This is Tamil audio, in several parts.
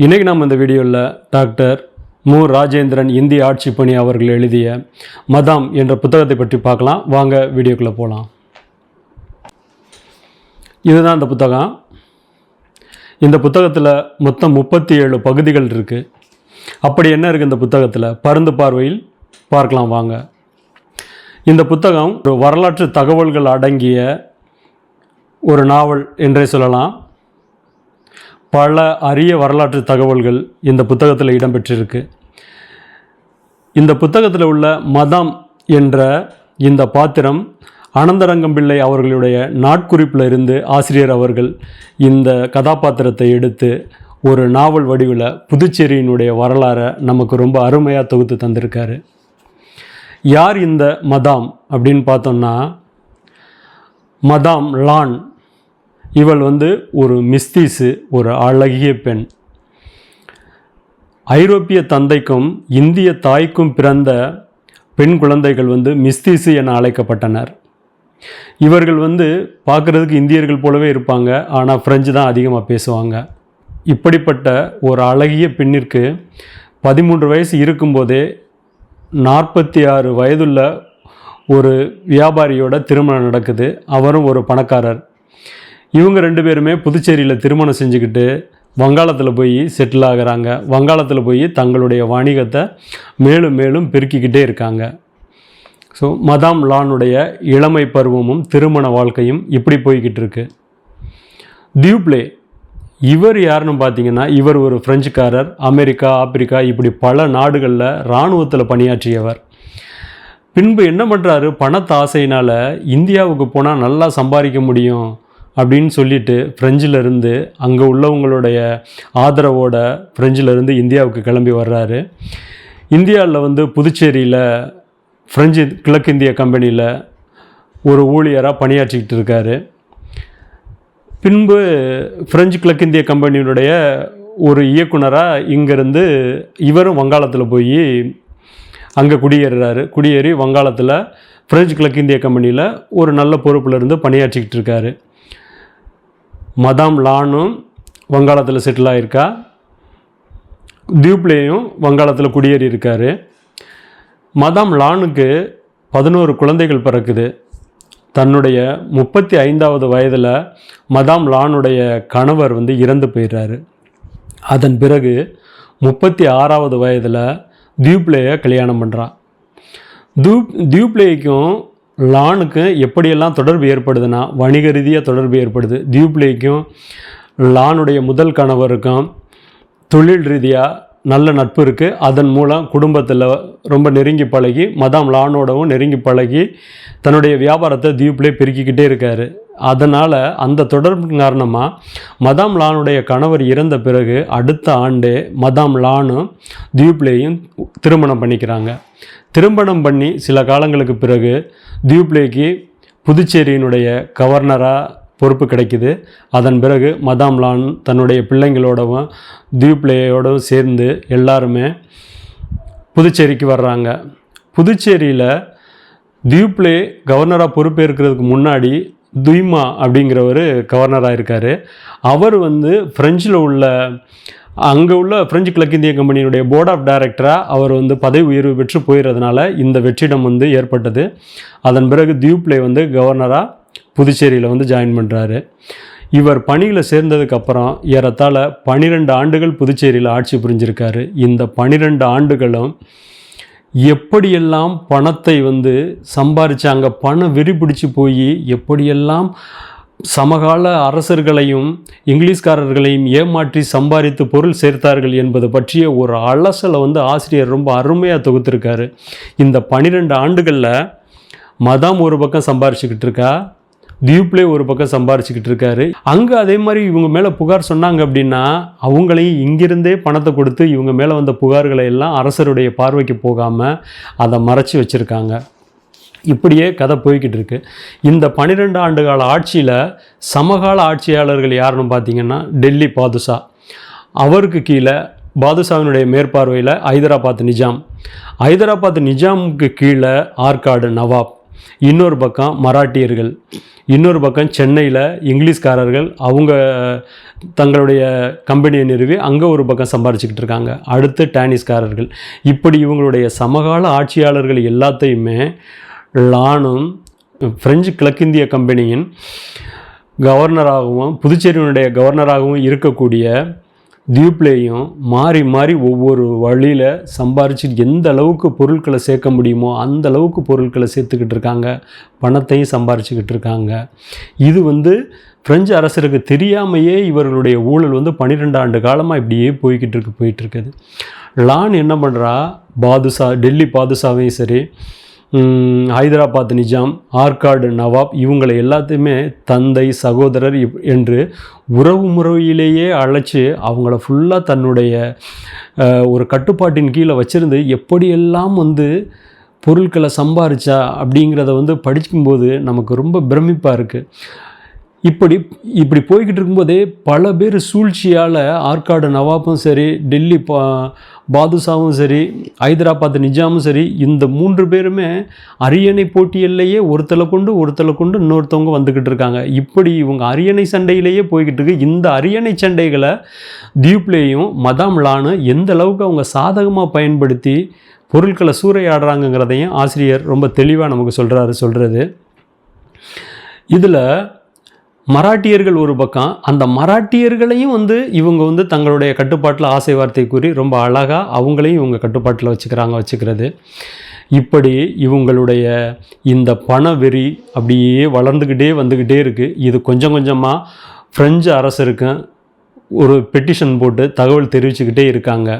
இன்றைக்கி நம்ம இந்த வீடியோவில் டாக்டர் மு. ராஜேந்திரன் இந்திய ஆட்சி பணி அவர்கள் எழுதிய மதாம் என்ற புத்தகத்தை பற்றி பார்க்கலாம். வாங்க வீடியோக்குள்ளே போகலாம் இதுதான் இந்த புத்தகம். இந்த புத்தகத்தில் மொத்தம் முப்பத்தி ஏழு பகுதிகள் இருக்குது அப்படி என்ன இருக்குது இந்த புத்தகத்தில்? பருந்து பார்வையில் பார்க்கலாம் வாங்க. இந்த புத்தகம் ஒரு வரலாற்று தகவல்கள் அடங்கிய ஒரு நாவல் என்றே சொல்லலாம். பல அரிய வரலாற்று தகவல்கள் இந்த புத்தகத்தில் இடம்பெற்றிருக்கு. இந்த புத்தகத்தில் உள்ள மதம் என்ற இந்த பாத்திரம் அனந்தரங்கம் பிள்ளை அவர்களுடைய நாட்குறிப்பில் இருந்து ஆசிரியர் அவர்கள் இந்த கதாபாத்திரத்தை எடுத்து ஒரு நாவல் வடிவில் புதுச்சேரியினுடைய வரலாறை நமக்கு ரொம்ப அருமையாக தொகுத்து தந்திருக்காரு. யார் இந்த மதாம் அப்படின்னு பார்த்தோம்னா மதாம் லான் இவள் வந்து ஒரு மிஸ்தீஸு ஒரு அழகிய பெண். ஐரோப்பிய தந்தைக்கும் இந்திய தாய்க்கும் பிறந்த பெண் குழந்தைகள் வந்து மிஸ்தீஸு என அழைக்கப்பட்டனர். இவர்கள் வந்து பார்க்குறதுக்கு இந்தியர்கள் போலவே இருப்பாங்க ஆனால் ஃப்ரெஞ்சு தான் அதிகமாக பேசுவாங்க. இப்படிப்பட்ட ஒரு அழகிய பெண்ணிற்கு பதிமூன்று வயசு இருக்கும்போதே நாற்பத்தி ஆறு வயதுள்ள ஒரு வியாபாரியோட திருமணம் நடக்குது. அவரும் ஒரு பணக்காரர். இவங்க ரெண்டு பேருமே புதுச்சேரியில் திருமணம் செஞ்சுக்கிட்டு வங்காளத்தில் போய் செட்டில் ஆகுறாங்க. வங்காளத்தில் போய் தங்களுடைய வணிகத்தை மேலும் மேலும் பெருக்கிக்கிட்டே இருக்காங்க. ஸோ மதாம் லானுடைய இளமை பருவமும் திருமண வாழ்க்கையும் இப்படி போய்கிட்டு இருக்கு. டியூப்ளே இவர் யாருன்னு பார்த்தீங்கன்னா இவர் ஒரு ஃப்ரெஞ்சுக்காரர் அமெரிக்கா ஆப்பிரிக்கா இப்படி பல நாடுகளில் இராணுவத்தில் பணியாற்றியவர். பின்பு என்ன பண்ணுறாரு பணத்தாசையினால் இந்தியாவுக்கு போனால் நல்லா சம்பாதிக்க முடியும். அப்படின்னு சொல்லிட்டு ஃப்ரெஞ்சிலிருந்து அங்கே உள்ளவங்களுடைய ஆதரவோட ஃப்ரெஞ்சிலிருந்து இந்தியாவுக்கு கிளம்பி வர்றாரு. இந்தியாவில் வந்து புதுச்சேரியில் ஃப்ரெஞ்சு கிழக்கிந்திய கம்பெனியில் ஒரு ஊழியராக பணியாற்றிக்கிட்டு இருக்காரு. பின்பு ஃப்ரெஞ்சு கிழக்கிந்திய கம்பெனியினுடைய ஒரு இயக்குனராக இங்கேருந்து இவரும் வங்காளத்தில் போய் அங்கே குடியேறுறாரு. குடியேறி வங்காளத்தில் ஃப்ரெஞ்சு கிழக்கிந்திய கம்பெனியில் ஒரு நல்ல பொறுப்பில் இருந்து பணியாற்றிக்கிட்டு இருக்காரு. மதாம் லானும் வங்காளத்தில் செட்டில் ஆகிருக்கா டியூப்லேயும் வங்காளத்தில் குடியேறி இருக்கார். மதாம் லானுக்கு பதினோரு குழந்தைகள் பிறக்குது. தன்னுடைய முப்பத்தி ஐந்தாவது வயதில் மதாம் லானுடைய கணவர் வந்து இறந்து போயிடுறாரு. அதன் பிறகு முப்பத்தி ஆறாவது வயதில் தியூப்ளேயை கல்யாணம் பண்ணுறான் தூப் டியூப்ளேக்கும் லானுக்கு எப்படியெல்லாம் தொடர்பு ஏற்படுதுன்னா வணிக ரீதியாக தொடர்பு ஏற்படுது. டியூப்ளேக்கும் லானுடைய முதல் கணவருக்கும் தொழில் ரீதியாக நல்ல நட்பு இருக்குது அதன் மூலம் குடும்பத்தில் ரொம்ப நெருங்கி பழகி மதாம் லானோடவும் நெருங்கி பழகி தன்னுடைய வியாபாரத்தை டியூப்ளே பெருக்கிக்கிட்டே இருக்கார். அதனால் அந்த தொடர்பு காரணமாக மதாம் லானுடைய கணவர் இறந்த பிறகு அடுத்த ஆண்டு மதாம் லானும் டியூப்ளேயும் திருமணம் பண்ணிக்கிறாங்க. திருமணம் பண்ணி சில காலங்களுக்கு பிறகு தியூப்ளேக்கு புதுச்சேரியினுடைய கவர்னராக பொறுப்பு கிடைக்குது. அதன் பிறகு மதாம் லான் தன்னுடைய பிள்ளைங்களோடவும் தியூப்ளேயோடவும் சேர்ந்து எல்லாருமே புதுச்சேரிக்கு வர்றாங்க. புதுச்சேரியில் தியூப்ளே கவர்னராக பொறுப்பேற்கிறதுக்கு முன்னாடி துய்மா அப்படிங்கிறவர் கவர்னராக இருக்கார். அவர் வந்து ஃப்ரெஞ்சில் உள்ள அங்கே உள்ள பிரெஞ்சு கிழக்கிந்திய கம்பெனியினுடைய போர்ட் ஆஃப் டைரக்டராக அவர் வந்து பதவி உயர்வு பெற்று போயிடுறதுனால இந்த வெற்றிடம் வந்து ஏற்பட்டது. அதன் பிறகு தியூப்ளே வந்து கவர்னராக புதுச்சேரியில் வந்து ஜாயின் பண்ணுறாரு இவர் பணியில் சேர்ந்ததுக்கப்புறம் ஏறத்தாழ பன்னிரெண்டு ஆண்டுகள் புதுச்சேரியில் ஆட்சி புரிஞ்சிருக்காரு. இந்த பன்னிரெண்டு ஆண்டுகளும் எப்படியெல்லாம் பணத்தை வந்து சம்பாரித்தாங்க பணம் வெறி பிடிச்சி போய் எப்படியெல்லாம் சமகால அரசர்களையும் இங்கிலீஷ்காரர்களையும் ஏமாற்றி சம்பாதித்து பொருள் சேர்த்தார்கள் என்பது பற்றிய ஒரு அலசலை வந்து ஆசிரியர் ரொம்ப அருமையாக தொகுத்திருக்காரு. இந்த பன்னிரெண்டு ஆண்டுகளில் மதாம் ஒரு பக்கம் சம்பாரிச்சுக்கிட்டு இருக்கா? டியூப்ளே ஒரு பக்கம் சம்பாரிச்சுக்கிட்டு இருக்காரு. அங்கே அதே மாதிரி இவங்க மேலே புகார் சொன்னாங்க அப்படின்னா அவங்களையும் இங்கிருந்தே பணத்தை கொடுத்து இவங்க மேலே வந்த புகார்களை எல்லாம் அரசருடைய பார்வைக்கு போகாமல் அதை மறைச்சி வச்சுருக்காங்க. இப்படியே கதை போய்கிட்டு இருக்கு. இந்த பன்னிரெண்டு ஆண்டு கால ஆட்சியில் சமகால ஆட்சியாளர்கள் யாருன்னு பார்த்தீங்கன்னா டெல்லி பாதுஷா. அவருக்கு கீழே பாதுஷாவினுடைய மேற்பார்வையில் ஹைதராபாத் நிஜாம். ஹைதராபாத் நிஜாமுக்கு கீழே ஆற்காடு நவாப். இன்னொரு பக்கம் மராட்டியர்கள். இன்னொரு பக்கம் சென்னையில் இங்கிலீஷ்காரர்கள். அவங்க தங்களுடைய கம்பெனியை நிறுவி அங்கே ஒரு பக்கம் சம்பாரிச்சுக்கிட்டு இருக்காங்க. அடுத்து டேனிஸ்காரர்கள் இப்படி இவங்களுடைய சமகால ஆட்சியாளர்கள் எல்லாத்தையுமே லானும் பிரெஞ்சு கிழக்கிந்திய கம்பெனியின் கவர்னராகவும் புதுச்சேரியினுடைய கவர்னராகவும் இருக்கக்கூடிய தியூப்லேயும் மாறி மாறி ஒவ்வொரு வழியில் சம்பாரிச்சு எந்த அளவுக்கு பொருட்களை சேர்க்க முடியுமோ அந்த அளவுக்கு பொருட்களை சேர்த்துக்கிட்டு இருக்காங்க. பணத்தையும் சம்பாரிச்சுக்கிட்டு இருக்காங்க. இது வந்து பிரெஞ்சு அரசருக்கு தெரியாமையே இவர்களுடைய ஊழல் வந்து பன்னிரெண்டு ஆண்டு காலமாக இப்படியே போய்கிட்டு இருக்கு போயிட்டு இருக்குது. லான் என்ன பண்ணுறா பாதுஷா டெல்லி பாதுஷாவையும் சரி ஹைதராபாத் நிஜாம் ஆற்காடு நவாப் இவங்களை எல்லாத்தையுமே தந்தை சகோதரர் என்று உறவு முறையிலேயே அழைச்சி அவங்கள ஃபுல்லாக தன்னுடைய ஒரு கட்டுப்பாட்டின் கீழே வச்சுருந்து எப்படியெல்லாம் வந்து பொருட்களை சம்பாரிச்சா அப்படிங்கிறத வந்து படிக்கும்போது நமக்கு ரொம்ப பிரமிப்பாக இருக்குது இப்படி இப்படி போய்கிட்டு இருக்கும்போதே பல பேர் சூழ்ச்சியால் ஆற்காடு நவாப்பும் சரி டெல்லி பா பாதுஷாவும் சரி ஹைதராபாத் நிஜாமும் சரி இந்த மூன்று பேருமே அரியணை போட்டியிலேயே ஒருத்தலை கொண்டு ஒருத்தலை கொண்டு இன்னொருத்தவங்க வந்துக்கிட்டு இருக்காங்க. இப்படி இவங்க அரியணை சண்டையிலேயே போய்கிட்டு இருக்கு. இந்த அரியணை சண்டைகளை டியூப்லேயும் மதாம் லானு எந்த அளவுக்கு அவங்க சாதகமாக பயன்படுத்தி பொருட்களை சூறையாடுறாங்கங்கிறதையும் ஆசிரியர் ரொம்ப தெளிவாக நமக்கு சொல்கிறாரு சொல்கிறது இதில் மராட்டியர்கள் ஒரு பக்கம் அந்த மராட்டியர்களையும் வந்து இவங்க வந்து தங்களுடைய கட்டுப்பாட்டில் ஆசை வார்த்தை கூறி ரொம்ப அழகாக அவங்களையும் இவங்க கட்டுப்பாட்டில் வச்சுக்கிறாங்க வச்சுக்கிறது. இப்படி இவங்களுடைய இந்த பண வெறி அப்படியே வளர்ந்துக்கிட்டே வந்துக்கிட்டே இருக்குது இது கொஞ்சம் கொஞ்சமாக ஃப்ரெஞ்சு அரசருக்கும் ஒரு பெட்டிஷன் போட்டு தகவல் தெரிவிச்சுக்கிட்டே இருக்காங்க.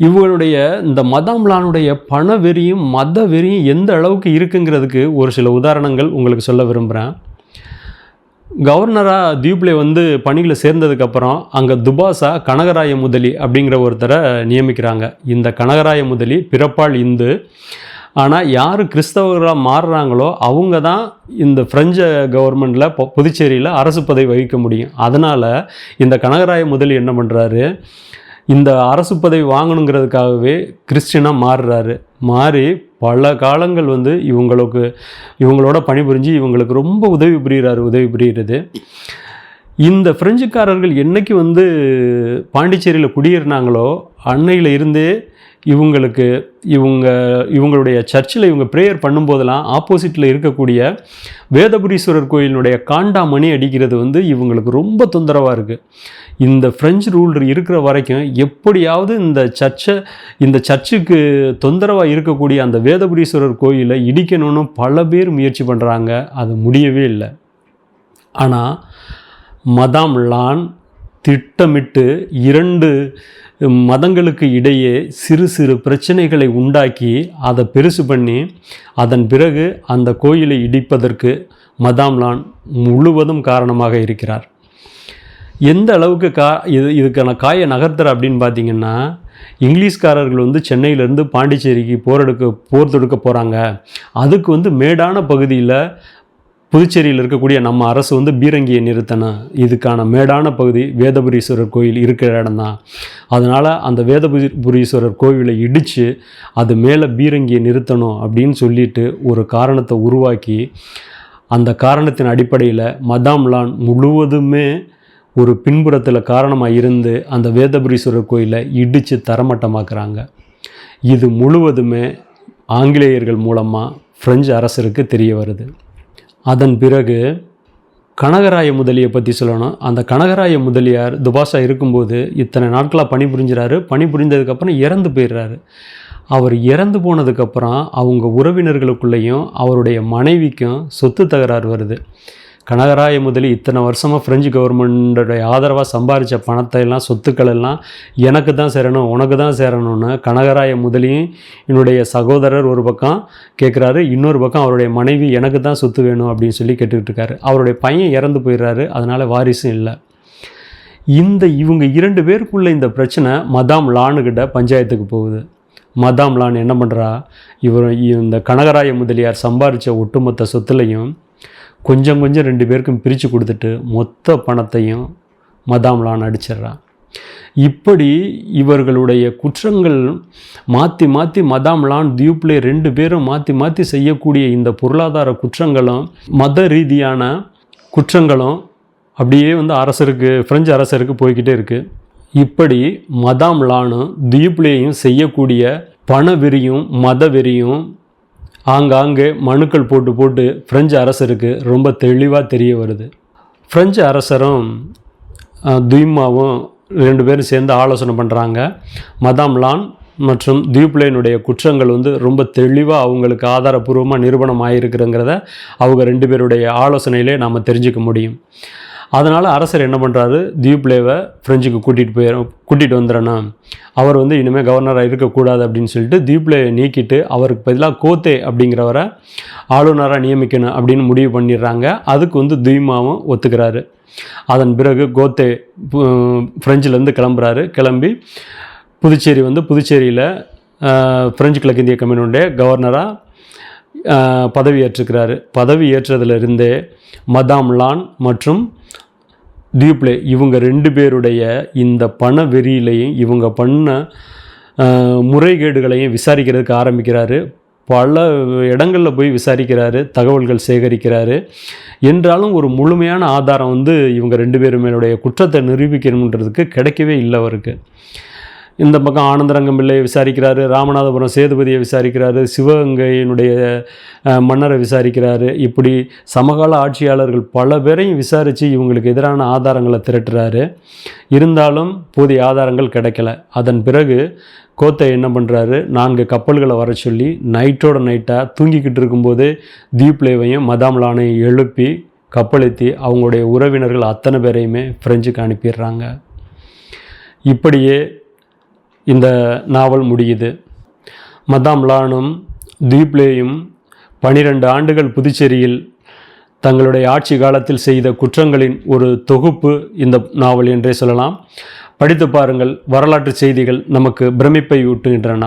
இவங்களுடைய இந்த மதாம்லானுடைய பண வெறியும் மத வெறியும் எந்த அளவுக்கு இருக்குங்கிறதுக்கு ஒரு சில உதாரணங்கள் உங்களுக்கு சொல்ல விரும்புகிறேன் கவர்னராக தீப்லே வந்து பணியில் சேர்ந்ததுக்கப்புறம் அங்கே துபாசா கனகராய முதலி அப்படிங்கிற ஒருத்தரை நியமிக்கிறாங்க. இந்த கனகராய முதலி பிறப்பால் இந்து. ஆனால் யார் கிறிஸ்தவர்களாக மாறுறாங்களோ அவங்க தான் இந்த பிரெஞ்சு கவர்மெண்ட்டில் புதுச்சேரியில் அரசு பதவி வகிக்க முடியும். அதனால் இந்த கனகராய முதலி என்ன பண்ணுறாரு இந்த அரசு பதவி வாங்கணுங்கிறதுக்காகவே கிறிஸ்டினாக மாறுறாரு. மாறி பல காலங்கள் வந்து இவங்களுக்கு இவங்களோட பணிபுரிஞ்சு இவங்களுக்கு ரொம்ப உதவி புரிகிறாரு உதவி புரிகிறது இந்த பிரெஞ்சுக்காரர்கள் என்னைக்கு வந்து பாண்டிச்சேரியில் குடியேறினாங்களோ அன்னையில் இருந்தே இவங்களுக்கு இவங்க இவங்களுடைய சர்ச்சில் இவங்க ப்ரேயர் பண்ணும்போதெல்லாம் ஆப்போசிட்டில் இருக்கக்கூடிய வேதபுரீஸ்வரர் கோயிலினுடைய காண்டாமணி அடிக்கிறது வந்து இவங்களுக்கு ரொம்ப தொந்தரவாக இருக்குது இந்த ஃப்ரெஞ்சு ரூல் இருக்கிற வரைக்கும் எப்படியாவது இந்த சர்ச்சை இந்த சர்ச்சுக்கு தொந்தரவாக இருக்கக்கூடிய அந்த வேதபுரீஸ்வரர் கோயிலை இடிக்கணும்னு பல பேர் முயற்சி பண்ணுறாங்க அது முடியவே இல்லை. ஆனால் மதாம் லான் திட்டமிட்டு இரண்டு மதங்களுக்கு இடையே சிறு சிறு பிரச்சனைகளை உண்டாக்கி அதை பெருசு பண்ணி அதன் பிறகு அந்த கோயிலை இடிப்பதற்கு மதாம் லான் முழுவதும் காரணமாக இருக்கிறார். எந்த அளவுக்கு கா இது இதுக்கான காயை நகர்த்துற அப்படின்னு பார்த்தீங்கன்னா இங்கிலீஷ்காரர்கள் வந்து சென்னையிலேருந்து பாண்டிச்சேரிக்கு போரெடுக்க போர் தொடுக்க போகிறாங்க அதுக்கு வந்து மேடான பகுதியில் புதுச்சேரியில் இருக்கக்கூடிய நம்ம அரசு வந்து பீரங்கியை நிறுத்தணும். இதுக்கான மேடான பகுதி வேதபுரீஸ்வரர் கோயில் இருக்கிற இடம் தான் அதனால் அந்த வேதபுரீஸ்வரர் கோவிலை இடித்து அது மேலே பீரங்கியை நிறுத்தணும் அப்படின்னு சொல்லிட்டு ஒரு காரணத்தை உருவாக்கி அந்த காரணத்தின் அடிப்படையில் மதாம்லான் முழுவதுமே ஒரு பின்புறத்தில் காரணமாக இருந்து அந்த வேதபுரீஸ்வரர் கோயிலை இடித்து தரமட்டமாக்குறாங்க. இது முழுவதுமே ஆங்கிலேயர்கள் மூலமாக பிரெஞ்சு அரசருக்கு தெரிய வருது. அதன் பிறகு கனகராய முதலியை பற்றி சொல்லணும். அந்த கனகராய முதலியார் துபாஷா இருக்கும்போது இத்தனை நாட்களாக பணி புரிஞ்சுறாரு பணி இறந்து போயிடுறாரு. அவர் இறந்து போனதுக்கப்புறம் அவங்க உறவினர்களுக்குள்ளேயும் அவருடைய மனைவிக்கும் சொத்து தகராறு வருது. கனகராய முதலி இத்தனை வருஷமாக ஃப்ரெஞ்சு கவர்மெண்டோடைய ஆதரவாக சம்பாரித்த பணத்தை எல்லாம் சொத்துக்கள் எல்லாம் எனக்கு தான் சேரணும் உனக்கு தான் சேரணும்னு கனகராய முதலியும் என்னுடைய சகோதரர் ஒரு பக்கம் கேட்குறாரு இன்னொரு பக்கம் அவருடைய மனைவி எனக்கு தான் சொத்து வேணும் அப்படின்னு சொல்லி கேட்டுக்கிட்டு இருக்காரு. அவருடைய பையன் இறந்து போயிடுறாரு அதனால் வாரிசும் இல்லை. இந்த இவங்க இரண்டு பேருக்குள்ளே இந்த பிரச்சனை மதாம் லானுக்கிட்ட பஞ்சாயத்துக்கு போகுது. மதாம் லான் என்ன பண்ணுறா இவர் இந்த கனகராய முதலியார் சம்பாரித்த ஒட்டுமொத்த சொத்துலையும் கொஞ்சம் கொஞ்சம் ரெண்டு பேருக்கும் பிரித்து கொடுத்துட்டு மொத்த பணத்தையும் மதாம் லான் இப்படி இவர்களுடைய குற்றங்கள் மாற்றி மாற்றி மதாம் லான் ரெண்டு பேரும் மாற்றி மாற்றி செய்யக்கூடிய இந்த பொருளாதார குற்றங்களும் மத ரீதியான குற்றங்களும் அப்படியே வந்து அரசருக்கு பிரெஞ்சு அரசருக்கு போய்கிட்டே இருக்குது இப்படி மதாம் லானும் செய்யக்கூடிய பண வெறியும் மத வெறியும் ஆங்காங்கே மனுக்கள் போட்டு போட்டு பிரெஞ்சு அரசருக்கு ரொம்ப தெளிவாக தெரிய வருது. பிரெஞ்சு அரசரும் துய்மாவும் ரெண்டு பேரும் சேர்ந்து ஆலோசனை பண்ணுறாங்க மதாம் லான் மற்றும் தியூப்லேனுடைய குற்றங்கள் வந்து ரொம்ப தெளிவாக அவங்களுக்கு ஆதாரபூர்வமாக நிரூபணம் ஆகிருக்குறங்கிறத அவங்க ரெண்டு பேருடைய ஆலோசனையிலே நாம் தெரிஞ்சுக்க முடியும். அதனால் அரசர் என்ன பண்ணுறாரு தியூப்லேவை ஃப்ரெஞ்சுக்கு கூட்டிகிட்டு போயிடும் கூட்டிகிட்டு வந்துடணும் அவர் வந்து இனிமேல் கவர்னராக இருக்கக்கூடாது அப்படின்னு சொல்லிட்டு தியூப்லேயை நீக்கிட்டு அவருக்கு பதிலாக கோத்தே அப்படிங்கிறவரை ஆளுநராக நியமிக்கணும் அப்படின்னு முடிவு பண்ணிடுறாங்க. அதுக்கு வந்து தீமாவும் ஒத்துக்கிறாரு. அதன் பிறகு கோத்தே ஃப்ரெஞ்சிலேருந்து கிளம்புறாரு. கிளம்பி புதுச்சேரி வந்து புதுச்சேரியில் பிரெஞ்சு கிழக்கிந்திய கம்பெனியுடைய கவர்னராக பதவி ஏற்றுக்கிறாரு பதவி ஏற்றதுலேருந்தே மதாம் லான் மற்றும் டியூப்ளே இவங்க ரெண்டு பேருடைய இந்த பண வெறியிலையும் இவங்க பண்ண முறைகேடுகளையும் விசாரிக்கிறதுக்கு ஆரம்பிக்கிறாரு. பல இடங்களில் போய் விசாரிக்கிறாரு தகவல்கள் சேகரிக்கிறாரு. என்றாலும் ஒரு முழுமையான ஆதாரம் வந்து இவங்க ரெண்டு பேருமேனுடைய குற்றத்தை நிரூபிக்கணுன்றதுக்கு கிடைக்கவே இல்லை அவருக்கு. இந்த பக்கம் ஆனந்தரங்கம் பிள்ளையை விசாரிக்கிறாரு ராமநாதபுரம் சேதுபதியை விசாரிக்கிறாரு சிவகங்கையினுடைய மன்னரை விசாரிக்கிறாரு. இப்படி சமகால ஆட்சியாளர்கள் பல பேரையும் விசாரித்து இவங்களுக்கு எதிரான ஆதாரங்களை திரட்டுறாரு. இருந்தாலும் போதிய ஆதாரங்கள் கிடைக்கல. அதன் பிறகு கோத்தை என்ன பண்ணுறாரு நான்கு கப்பல்களை வர சொல்லி நைட்டோட நைட்டாக தூங்கிக்கிட்டு இருக்கும்போது தீப்லேவையும் மதாம்லானையும் எழுப்பி கப்பலுத்தி அவங்களுடைய உறவினர்கள் அத்தனை பேரையுமே ஃப்ரெஞ்சுக்கு அனுப்பிடுறாங்க. இப்படியே இந்த நாவல் முடியுது. மதாம் லானும் தீப்லேயும் பனிரெண்டு ஆண்டுகள் புதுச்சேரியில் தங்களுடைய ஆட்சி காலத்தில் செய்த குற்றங்களின் ஒரு தொகுப்பு இந்த நாவல் என்றே சொல்லலாம். படித்து பாருங்கள் வரலாற்று செய்திகள் நமக்கு பிரமிப்பை ஊட்டுகின்றன.